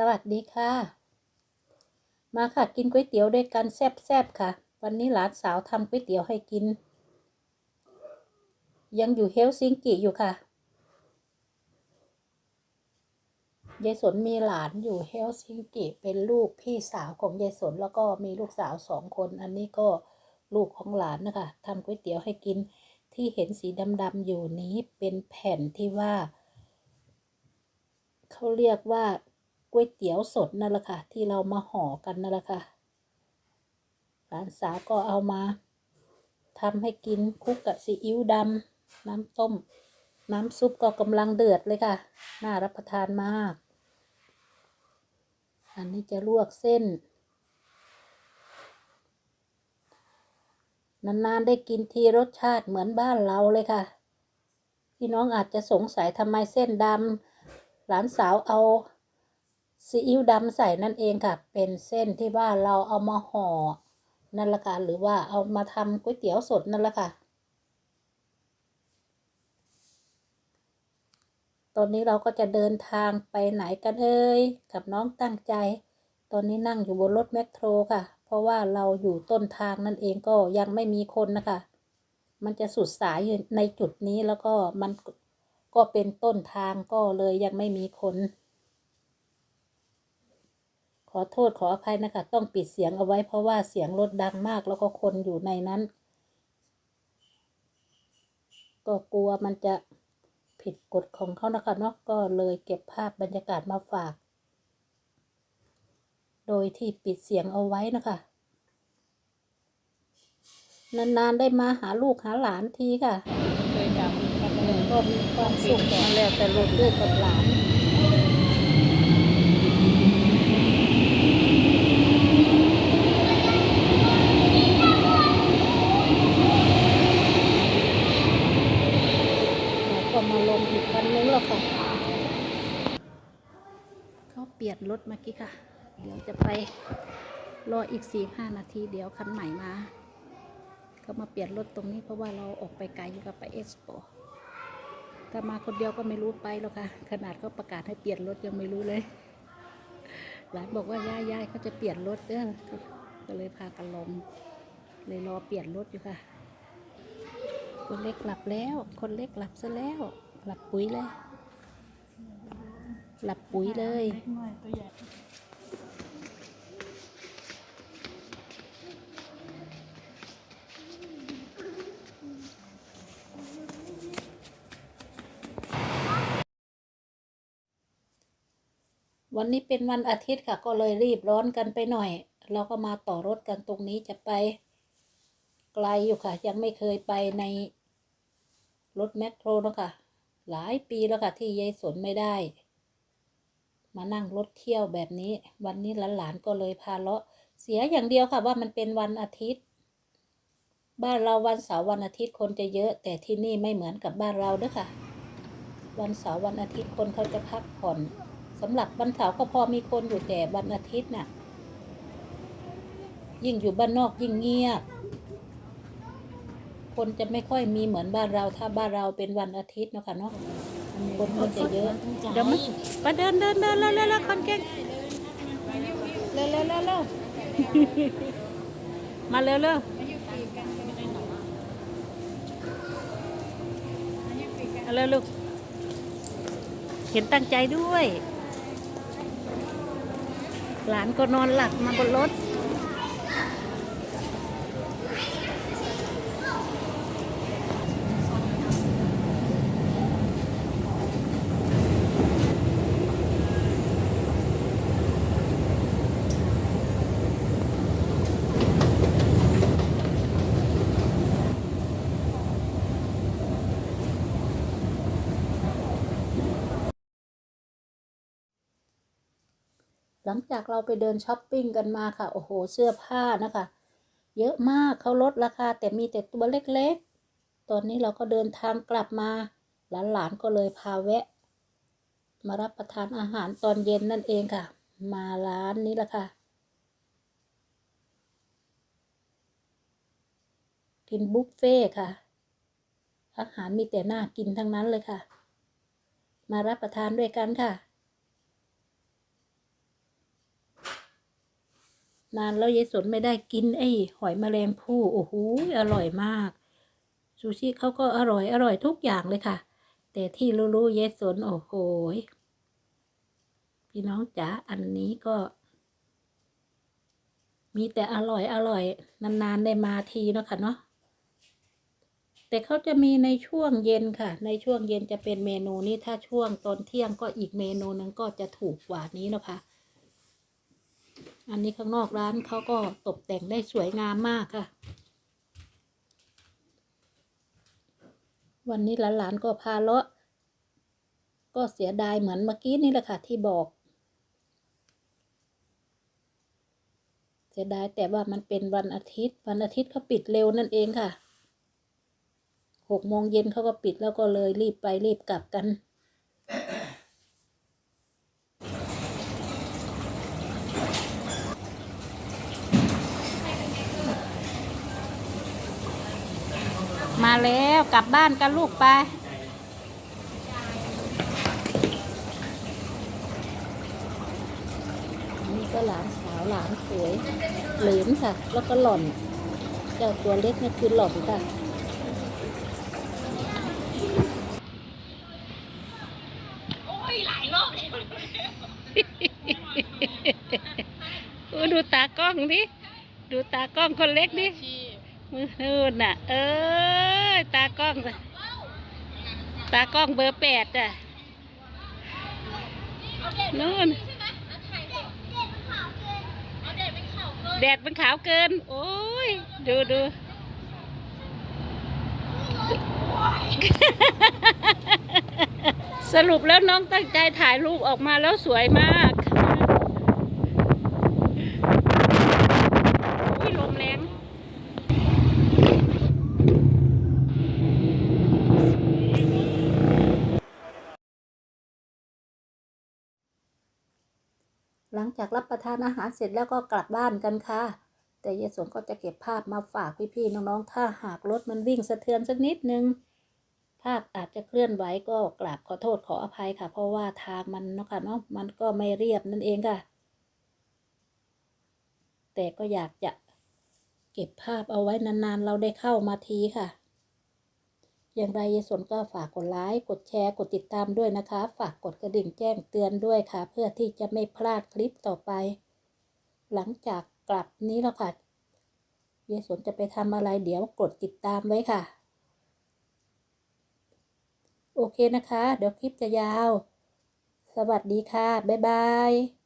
สวัสดีค่ะ มาค่ะกินก๋วยเตี๋ยวด้วยกันแซ่บๆค่ะ วันนี้หลานสาวทำก๋วยเตี๋ยวให้กิน ยังอยู่เฮลซิงกิอยู่ค่ะยายสนมีหลานอยู่เฮลซิงกิเป็นลูกพี่สาวของยายสนแล้วก็มีลูกสาวสองคน อันนี้ก็ลูกของหลานนะคะทำก๋วยเตี๋ยวให้กินที่เห็นสีดำๆอยู่นี้เป็นแผ่นที่ว่า เขาเรียกว่า ก๋วยเตี๋ยวสดนั่นแหละค่ะ ที่เรามาห่อกันนั่นแหละค่ะหลานสาวก็เอามาทำให้กินคลุกกับซีอิ๊วดำน้ำต้ม น้ำซุปก็กำลังเดือดเลยค่ะ น่ารับประทานมาก อันนี้จะลวกเส้น นานๆได้กินทีรสชาติเหมือนบ้านเราเลยค่ะ พี่น้องอาจจะสงสัยทำไมเส้นดำหลานสาวเอา ซีอิ๊วดำใส่นั่นเองค่ะ เป็นเส้นที่ว่าเราเอามาห่อนั่นละค่ะ หรือว่าเอามาทำก๋วยเตี๋ยวสดนั่นละค่ะ ตอนนี้เราก็จะเดินทางไปไหนกันเอ่ย กับน้องตั้งใจ ตอนนี้นั่งอยู่บนรถแมคโครค่ะ เพราะว่าเราอยู่ต้นทางนั่นเองก็ยังไม่มีคนนะคะ มันจะสุดสายอยู่ในจุดนี้แล้วก็มันก็เป็นต้นทางก็เลยยังไม่มีคน อโทษขออภัยนะคะ ต้องปิดเสียงเอาไว้เพราะว่าเสียงรถดังมากแล้วก็คนอยู่ในนั้น ก็กลัวมันจะผิดกฎของเขานะคะเนาะก็เลยเก็บภาพบรรยากาศมาฝาก โดยที่ปิดเสียงเอาไว้นะคะ นานๆได้มาหาลูกหาหลานทีค่ะเคยกลับกับเอเมือองก็มีความสุขมาแล้วแต่ลูกลูกกับหลาน เราก็มาลงอีกคันนึงแล้วค่ะ เปลี่ยนรถเมื่อกี้ค่ะ เดี๋ยวจะไปรออีกสี่ห้านาทีเดี๋ยวคันใหม่มาเขามาเปลี่ยนรถตรงนี้เพราะว่าเราออกไปไกลอยู่กับไปเอสโปถ้ามาคนเดียวก็ไม่รู้ไปหรอกค่ะ ขนาดเขาประกาศให้เปลี่ยนรถยังไม่รู้เลย หลานบอกว่าย่ายายเขาจะเปลี่ยนรถเด้อก็เลยพากันลง เลยรอเปลี่ยนรถอยู่ค่ะ คนเล็กหลับแล้ว คนเล็กหลับซะแล้ว หลับปุ๋ยเลย หลับปุ๋ยเลยวันนี้เป็นวันอาทิตย์ค่ะ ก็เลยรีบร้อนกันไปหน่อย เราก็มาต่อรถกันตรงนี้จะไปไกลอยู่ค่ะ ยังไม่เคยไปในรถแมคโครนะคะหลายปีแล้วค่ะ ที่ยายสนไม่ได้ มานั่งรถเที่ยวแบบนี้ วันนี้หลานๆก็เลยพาเลาะ เสียอย่างเดียวค่ะว่ามันเป็นวันอาทิตย์ บ้านเราวันเสาร์วันอาทิตย์คนจะเยอะ แต่ที่นี่ไม่เหมือนกับบ้านเราเด้อค่ะ วันเสาร์วันอาทิตย์คนเขาจะพักผ่อนสำหรับวันเสาร์ก็พอมีคนอยู่แต่วันอาทิตย์น่ะ ยิ่งอยู่บ้านนอกยิ่งเงียบ คนจะไม่ค่อยมีเหมือนบ้านเรา ถ้าบ้านเราเป็นวันอาทิตย์เนาะค่ะเนาะคนก็จะเยอะ เดี๋ยวมันมาเดินเดินเดินเร็วเร็วเร็วคนเก่งเร็วเร็วเร็วเร็วมาเร็วเร็วเอาเร็วลูกเห็นตั้งใจด้วย หลานก็นอนหลับมาบนรถ หลังจากเราไปเดินช้อปปิ้งกันมาค่ะ โอ้โห เสื้อผ้านะคะ เยอะมากเขาลดราคา แต่มีแต่ตัวเล็กๆ ตอนนี้เราก็เดินทางกลับมา หลานๆก็เลยพาแวะ มารับประทานอาหารตอนเย็นนั่นเองค่ะ มาร้านนี้ละค่ะ กินบุฟเฟ่ค่ะ อาหารมีแต่น่ากินทั้งนั้นเลยค่ะ มารับประทานด้วยกันค่ะ นานแล้วยายสนไม่ได้กินไอ้หอยแมลงภู่โอ้โหอร่อยมาก ซูชิเขาก็อร่อยอร่อยทุกอย่างเลยค่ะ แต่ที่รู้ๆยายสนโอ้โหพี่น้องจ๋าอันนี้ก็ มีแต่อร่อยอร่อย นานๆได้มาทีเนาะค่ะเนาะแต่เขาจะมีในช่วงเย็นค่ะ ในช่วงเย็นจะเป็นเมนูนี้ถ้าช่วงตอนเที่ยงก็อีกเมนูหนึงก็จะถูกกว่านี้นะคะ อันนี้ข้างนอกร้านเขาก็ตกแต่งได้สวยงามมากค่ะ วันนี้หลานๆก็พาเลาะ ก็เสียดายเหมือนเมื่อกี้นี่แหละค่ะที่บอก เสียดายแต่ว่ามันเป็นวันอาทิตย์ วันอาทิตย์เขาปิดเร็วนั่นเองค่ะหกโมงเย็นเขาก็ปิดแล้วก็เลยรีบไปรีบกลับกัน มาแล้วกลับบ้านกันลูกไป นี่ก็หลานสาวหลานสวยเหลนค่ะ แล้วก็หล่อน เจ้าตัวเล็กนี่คือหล่อนค่ะโอ้ดูตากล้องดิ ดูตากล้องคนเล็กดิที่มือนู่นน่ะ เอ้ ยตากล้อง ตากล้องเบอร์แปดอะนู่นแดดมันขาวเกิน โอ้ย ดูดูสรุปแล้วน้องตั้งใจถ่ายรูปออกมาแล้วสวยมากอุ้ยลมแรง หลัง จากรับประทานอาหารเสร็จแล้วก็กลับบ้านกันค่ะ แต่ยายสวนก็จะเก็บภาพมาฝากพี่ๆน้องๆ ถ้าหากรถมันวิ่งสะเทือนสักนิดนึง ภาพอาจจะเคลื่อนไหวก็กราบขอโทษขออภัยค่ะ เพราะว่าทางมันเนาะค่ะเนาะมันก็ไม่เรียบนั่นเองค่ะ แต่ก็อยากจะเก็บภาพเอาไว้นานๆ เราได้เข้ามาทีค่ะ อย่างไรยายสนก็ฝากกดไลค์กดแชร์กดติดตามด้วยนะคะ ฝากกดกระดิ่งแจ้งเตือนด้วยค่ะ เพื่อที่จะไม่พลาดคลิปต่อไป หลังจากกลับนี้แล้วค่ะยายสนจะไปทำอะไรเดี๋ยวกดติดตามไว้ค่ะ โอเคนะคะ เดี๋ยวคลิปจะยาว สวัสดีค่ะ บ๊ายบาย